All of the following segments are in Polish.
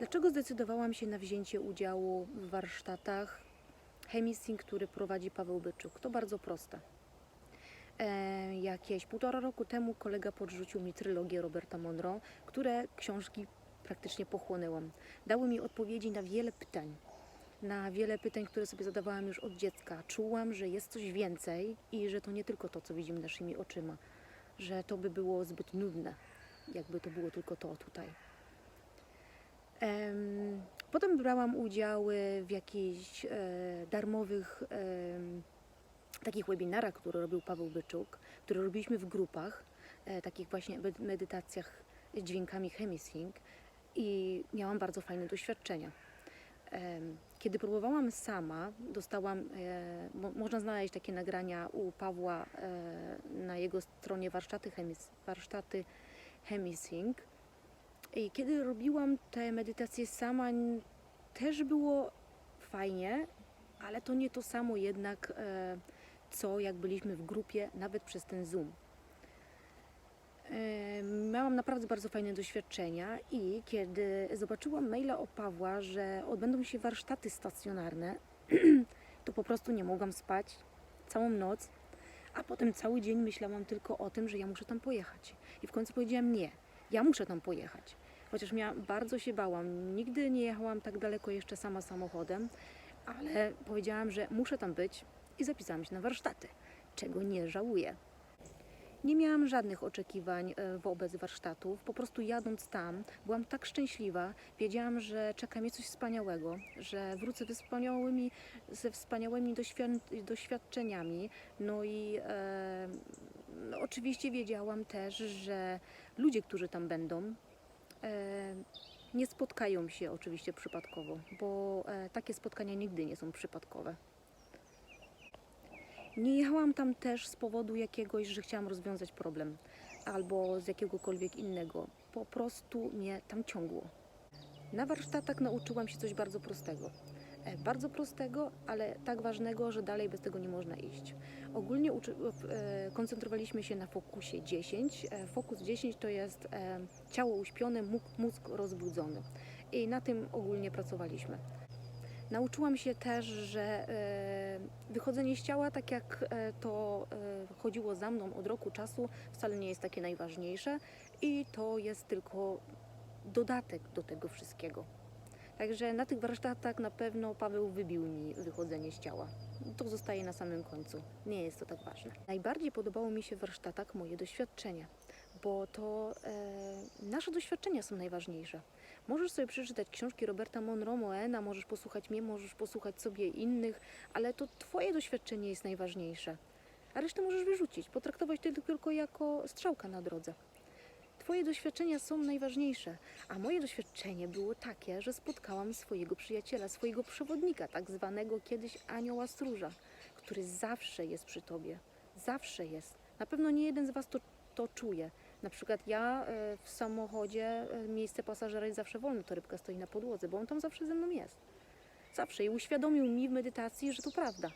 Dlaczego zdecydowałam się na wzięcie udziału w warsztatach Chemising, który prowadzi Paweł Byczuk? To bardzo proste. E, jakieś półtora roku temu kolega podrzucił mi trylogię Roberta Monroe, które książki praktycznie pochłonęłam. Dały mi odpowiedzi na wiele pytań. Na wiele pytań, które sobie zadawałam już od dziecka. Czułam, że jest coś więcej i że to nie tylko to, co widzimy naszymi oczyma. Że to by było zbyt nudne, jakby to było tylko to tutaj. Em, Potem brałam udział e, w jakichś e, darmowych takich webinarach, które robił Paweł Byczuk, które robiliśmy w grupach, e, takich właśnie med- medytacjach z dźwiękami Chemisync i miałam bardzo fajne doświadczenia. Kiedy próbowałam sama, dostałam, mo, można znaleźć takie nagrania u Pawła na jego stronie warsztaty, chemis, warsztaty Chemisync. Kiedy robiłam te medytacje sama, też było fajnie, ale to nie to samo jednak, e, co jak byliśmy w grupie, nawet przez ten Zoom. Miałam naprawdę bardzo fajne doświadczenia i kiedy zobaczyłam maila o Pawła, że odbędą się warsztaty stacjonarne, to po prostu nie mogłam spać całą noc, a potem cały dzień myślałam tylko o tym, że ja muszę tam pojechać. I w końcu powiedziałam nie, ja muszę tam pojechać. Chociaż ja bardzo się bałam. Nigdy nie jechałam tak daleko jeszcze sama samochodem, ale powiedziałam, że muszę tam być i zapisałam się na warsztaty, czego nie żałuję. Nie miałam żadnych oczekiwań e, wobec warsztatów. Po prostu jadąc tam, byłam tak szczęśliwa. Wiedziałam, że czeka mnie coś wspaniałego, że wrócę ze wspaniałymi, ze wspaniałymi doświad- doświadczeniami. No i e, no, oczywiście wiedziałam też, że ludzie, którzy tam będą, nie spotkają się oczywiście przypadkowo, bo e, takie spotkania nigdy nie są przypadkowe. Nie jechałam tam też z powodu jakiegoś, że chciałam rozwiązać problem albo z jakiegokolwiek innego. Po prostu mnie tam ciągło. Na warsztatach nauczyłam się coś bardzo prostego. E, Bardzo prostego, ale tak ważnego, że dalej bez tego nie można iść. Ogólnie e, koncentrowaliśmy się na fokusie 10. E, Fokus 10 to jest ciało uśpione, mózg, rozbudzony. I na tym ogólnie pracowaliśmy. Nauczyłam się też, że wychodzenie z ciała, tak jak to chodziło za mną od roku czasu, wcale nie jest takie najważniejsze i to jest tylko dodatek do tego wszystkiego. Także na tych warsztatach na pewno Paweł wybił mi wychodzenie z ciała. To zostaje na samym końcu. Nie jest to tak ważne. Najbardziej podobało mi się w warsztatach moje doświadczenia, bo to e, nasze doświadczenia są najważniejsze. Możesz sobie przeczytać książki Roberta Monroe, Moena, możesz posłuchać mnie, możesz posłuchać sobie innych, ale to Twoje doświadczenie jest najważniejsze. A resztę możesz wyrzucić, potraktować to tylko jako strzałka na drodze. Twoje doświadczenia są najważniejsze, a moje doświadczenie było takie, że spotkałam swojego przyjaciela, swojego przewodnika, tak zwanego kiedyś anioła stróża, który zawsze jest przy Tobie. Zawsze jest. Na pewno nie jeden z Was to, to czuje. Na przykład ja e, w samochodzie, e, miejsce pasażera jest zawsze wolne, torebka stoi na podłodze, bo on tam zawsze ze mną jest. Zawsze. I uświadomił mi w medytacji, że to prawda.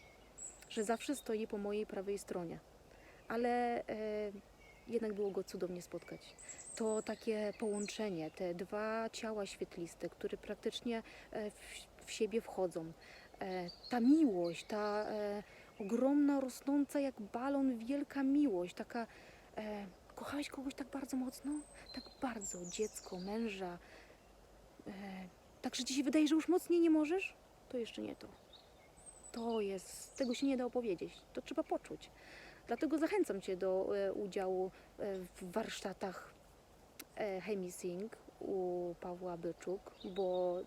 Że zawsze stoi po mojej prawej stronie. Ale e, jednak było go cudownie spotkać. To takie połączenie, te dwa ciała świetliste, które praktycznie e, w, w siebie wchodzą. E, ta miłość, ta e, ogromna, rosnąca jak balon, wielka miłość, taka. Kochałeś kogoś tak bardzo mocno? Tak bardzo, dziecko, męża. E, tak, że ci się wydaje, że już mocniej nie możesz? To jeszcze nie to. To jest, tego się nie da opowiedzieć, to trzeba poczuć. Dlatego zachęcam Cię do e, udziału e, w warsztatach e, Chemisync u Pawła Byczuk, bo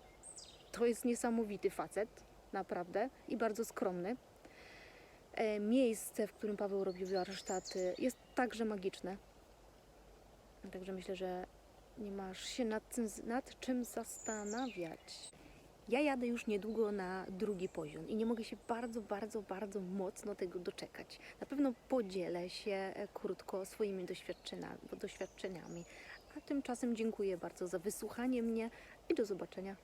to jest niesamowity facet, naprawdę, i bardzo skromny. Miejsce, w którym Paweł robi warsztaty, jest także magiczne. Także myślę, że nie masz się nad, nad czym zastanawiać. Ja jadę już niedługo na drugi poziom i nie mogę się bardzo, bardzo, bardzo mocno tego doczekać. Na pewno podzielę się e, krótko swoimi doświadczeniami, doświadczeniami. A tymczasem dziękuję bardzo za wysłuchanie mnie i do zobaczenia